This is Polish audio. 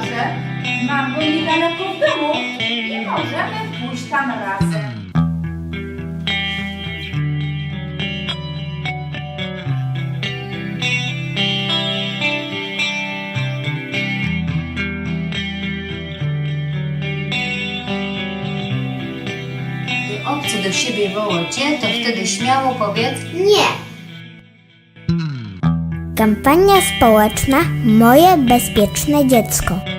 że mam go niedaleko w domu i możemy pójść tam razem. Gdy obcy do siebie woła cię, to wtedy śmiało powiedz Nie. Kampania społeczna Moje bezpieczne dziecko.